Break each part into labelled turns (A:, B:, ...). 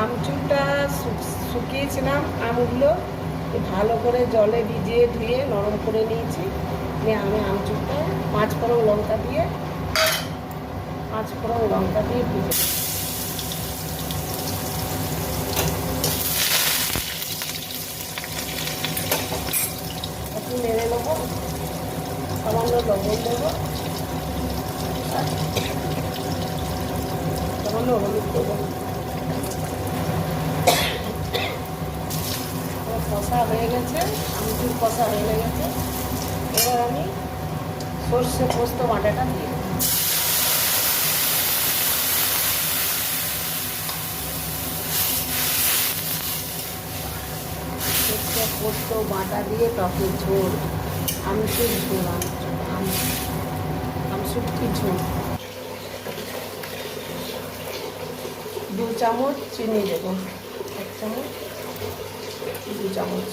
A: আমচুরটা শুকিয়েছিলাম আমগুলো ভালো করে জলে ভিজিয়ে ধুয়ে নরম করে নিয়েছি। নিয়ে আমি আমচুরটা, পাঁচ ফোড়ন লঙ্কা দিয়ে, পাঁচ ফোড়ন লঙ্কা দিয়ে ভেজে। একটু নেব, সামান্য লবণ দেবো। সামান্য হলুদ দেবো। কষা হয়ে গেছে, আমচুর কষা হয়ে গেছে। এবার আমি সর্ষে পোস্ত বাটাটা দিয়ে পোস্ত বাটা দিয়ে টকের ঝোল, আমচুর ঝোল আমচুর আম আমসুটকি ঝোল? দু চামচ চিনি দেবো, এক চামচ। দু চামচ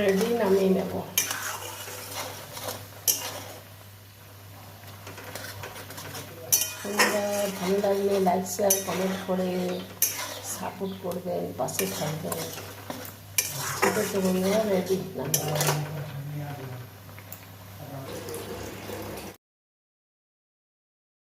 A: রেডি নামিয়ে নেব তোমরা ভালো লাগলে লাইক শেয়ার কমেন্ট করে সাপোর্ট করবেন পাশে থাকবেন ঠিক আছে বন্ধুরা রেডি।